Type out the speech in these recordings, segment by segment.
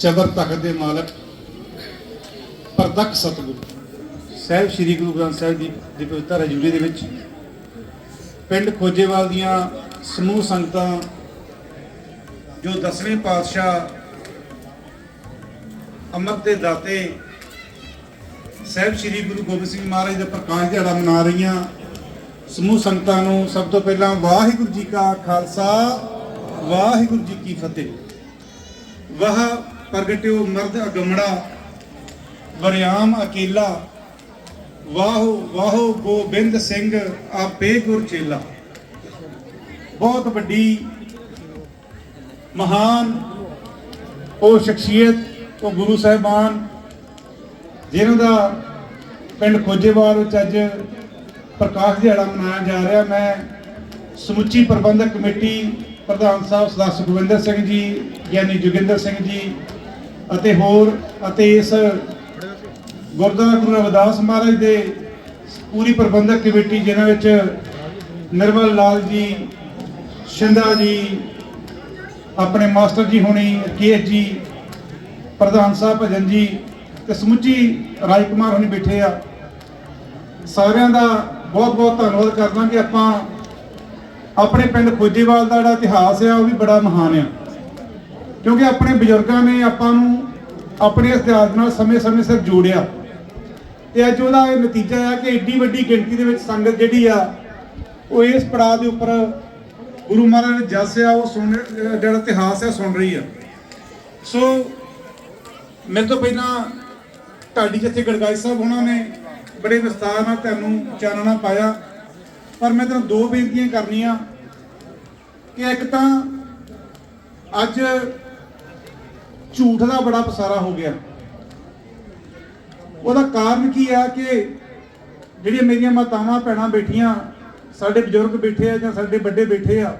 ਚਬਰ ਤਖਤ ਦੇ ਮਾਲਕ, ਪ੍ਰਤੱਖ ਸਤਿਗੁਰੂ। ਸਾਹਿਬ ਸ੍ਰੀ ਗੁਰੂ ਗ੍ਰੰਥ ਸਾਹਿਬ ਦੀ ਦੀ ਪਵਿੱਤਰ ਹਜ਼ੂਰੀ ਦੇ ਵਿੱਚ ਪਿੰਡ ਖੋਜੇਵਾਲ ਦੀਆਂ ਸਮੂਹ ਸੰਗਤਾਂ ਜੋ ਦਸਵੇਂ ਪਾਤਸ਼ਾਹ ਅੰਮ੍ਰਿਤ ਦੇ ਦਾਤੇ ਸਾਹਿਬ ਸ੍ਰੀ ਗੁਰੂ ਗੋਬਿੰਦ ਸਿੰਘ ਮਹਾਰਾਜ ਦਾ ਪ੍ਰਕਾਸ਼ ਦਿਹਾੜਾ ਮਨਾ ਰਹੀਆਂ ਸਮੂਹ ਸੰਗਤਾਂ ਨੂੰ ਸਭ ਤੋਂ ਪਹਿਲਾਂ ਵਾਹਿਗੁਰੂ ਜੀ ਕਾ ਖਾਲਸਾ, ਵਾਹਿਗੁਰੂ ਜੀ ਕੀ ਫਤਿਹ। ਵਾਹ ਪ੍ਰਗਟਿਓ ਮਰਦ ਅਗਮੜਾ, ਵਰਿਆਮ ਅਕੀਲਾ, ਵਾਹੋ ਵਾਹੋ ਗੋਬਿੰਦ ਸਿੰਘ ਆਪੇ ਗੁਰ ਚੇਲਾ। ਬਹੁਤ ਵੱਡੀ, ਮਹਾਨ, ਉਹ ਸ਼ਖਸੀਅਤ, ਉਹ ਗੁਰੂ ਸਾਹਿਬਾਨ ਜਿਹਨਾਂ ਦਾ ਪਿੰਡ ਖੋਜੇਵਾਲ ਵਿੱਚ ਅੱਜ ਪ੍ਰਕਾਸ਼ ਦਿਹਾੜਾ ਮਨਾਇਆ ਜਾ ਰਿਹਾ। ਮੈਂ ਸਮੁੱਚੀ ਪ੍ਰਬੰਧਕ ਕਮੇਟੀ ਪ੍ਰਧਾਨ ਸਾਹਿਬ ਸਰਦਾਰ ਸੁਖਵਿੰਦਰ ਸਿੰਘ ਜੀ, ਗਿਆਨੀ ਜੋਗਿੰਦਰ ਸਿੰਘ ਜੀ ਅਤੇ ਹੋਰ, ਅਤੇ ਇਸ ਗੁਰਦੁਆਰਾ ਗੁਰੂ ਰਵਿਦਾਸ ਮਹਾਰਾਜ ਦੇ ਪੂਰੀ ਪ੍ਰਬੰਧਕ ਕਮੇਟੀ, ਜਿਨ੍ਹਾਂ ਵਿੱਚ ਨਿਰਮਲ ਲਾਲ ਜੀ, ਸ਼ਿੰਦਾ ਜੀ, ਆਪਣੇ ਮਾਸਟਰ ਜੀ ਹੋਣੀ ਕੇਐਸ ਜੀ, ਪ੍ਰਧਾਨ ਸਾਹਿਬ ਭਜਨ ਜੀ ਤੇ ਸਮੁੱਚੀ ਰਾਜ ਕੁਮਾਰ ਹੋਣੀ ਬੈਠੇ ਆ। ਸਾਰਿਆਂ ਦਾ ਬਹੁਤ ਬਹੁਤ ਧੰਨਵਾਦ ਕਰਦਾ ਕਿ ਆਪਾਂ ਆਪਣੇ ਪਿੰਡ ਖੋਜੇਵਾਲ ਦਾ ਜਿਹੜਾ ਇਤਿਹਾਸ ਆ, ਉਹ ਵੀ ਬੜਾ ਮਹਾਨ ਆ। ਕਿਉਂਕਿ ਆਪਣੇ ਬਜ਼ੁਰਗਾਂ ਨੇ ਆਪਾਂ ਨੂੰ ਆਪਣੇ ਇਤਿਹਾਸ ਨਾਲ ਸਮੇਂ-ਸਮੇਂ ਸਿਰ ਜੋੜਿਆ। ਤੇ ਅੱਜ ਉਹਦਾ ਇਹ ਨਤੀਜਾ ਆ ਕਿ ਏਡੀ ਵੱਡੀ ਗਿਣਤੀ ਦੇ ਵਿੱਚ ਸੰਗਤ ਜਿਹੜੀ ਆ, ਉਹ ਇਸ ਪੜਾਅ ਦੇ ਉੱਪਰ ਗੁਰੂ ਮਹਾਰਾਜ ਨੇ ਜਸ ਆ, ਉਹ ਸੁਣ, ਜਿਹੜਾ ਇਤਿਹਾਸ ਆ ਸੁਣ ਰਹੀ ਆ। ਸੋ ਮੇਰੇ ਤੋਂ ਪਹਿਲਾਂ ਢਾਡੀ ਜਿੱਥੇ ਗੜਗਾਈ ਸਾਹਿਬ ਉਹਨਾਂ ਨੇ, ਬੜੇ ਵਿਸਤਾਰ ਨਾਲ ਤੁਹਾਨੂੰ ਚਾਨਣਾ ਪਾਇਆ। ਪਰ ਮੈਂ ਤੁਹਾਨੂੰ ਦੋ ਬੇਨਤੀਆਂ ਕਰਨੀਆਂ। ਕਿ ਇੱਕ ਤਾਂ ਅੱਜ ਝੂਠ ਦਾ ਬੜਾ ਪਸਾਰਾ ਹੋ ਗਿਆ। ਉਹਦਾ ਕਾਰਨ ਕੀ ਆ ਕਿ ਜਿਹੜੀਆਂ ਮੇਰੀਆਂ ਮਾਤਾਵਾਂ, ਭੈਣਾਂ ਬੈਠੀਆਂ, ਸਾਡੇ ਬਜ਼ੁਰਗ ਬੈਠੇ ਆ ਜਾਂ ਸਾਡੇ ਵੱਡੇ ਬੈਠੇ ਆ,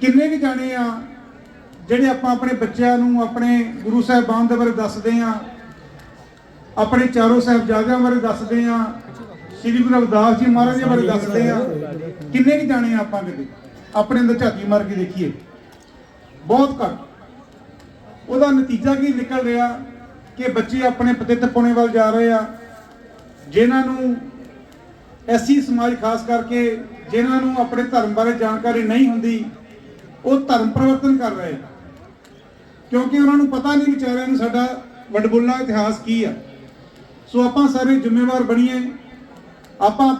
ਕਿੰਨੇ ਵੀ ਜਾਣੇ ਆ ਜਿਹੜੇ ਆਪਾਂ ਆਪਣੇ ਬੱਚਿਆਂ ਨੂੰ ਆਪਣੇ ਗੁਰੂ ਸਾਹਿਬਾਨ ਦੇ ਬਾਰੇ ਦੱਸਦੇ ਆ, ਆਪਣੇ ਚਾਰੋਂ ਸਾਹਿਬਜ਼ਾਦਿਆਂ ਬਾਰੇ ਦੱਸਦੇ ਆ, ਸ੍ਰੀ ਗੁਰੂ ਰਵਿਦਾਸ ਜੀ ਮਹਾਰਾਜ ਜੀ ਬਾਰੇ ਦੱਸਦੇ ਆ, ਕਿੰਨੇ ਵੀ ਜਾਣੇ ਆ ਆਪਾਂ ਕਿਤੇ? ਆਪਣੇ ਅੰਦਰ ਝਾਤੀ ਮਾਰ ਕੇ ਦੇਖੀਏ। ਬਹੁਤ ਘੱਟ। ਉਹਦਾ ਨਤੀਜਾ ਕੀ ਨਿਕਲ ਰਿਹਾ? ਕਿ ਬੱਚੇ ਆਪਣੇ ਪਤਿਤ ਪੁਣੇ ਵੱਲ ਜਾ ਰਹੇ ਆ, ਜਿਨ੍ਹਾਂ ਨੂੰ ਐਸੀ ਸਮਾਜ ਖਾਸ ਕਰਕੇ ਜਿਨ੍ਹਾਂ ਨੂੰ ਆਪਣੇ ਧਰਮ ਬਾਰੇ ਜਾਣਕਾਰੀ ਨਹੀਂ ਹੁੰਦੀ, ਉਹ ਧਰਮ ਪਰਿਵਰਤਨ ਕਰ ਰਹੇ ਕਿਉਂਕਿ ਉਹਨਾਂ ਨੂੰ ਪਤਾ ਨਹੀਂ ਵਿਚਾਰਿਆਂ ਨੂੰ ਸਾਡਾ ਵਡਬੁੱਲਾ ਇਤਿਹਾਸ ਕੀ ਆ। ਸੋ ਆਪਾਂ ਸਾਰੇ ਜ਼ਿੰਮੇਵਾਰ ਬਣੀਏ, ਆਪਾਂ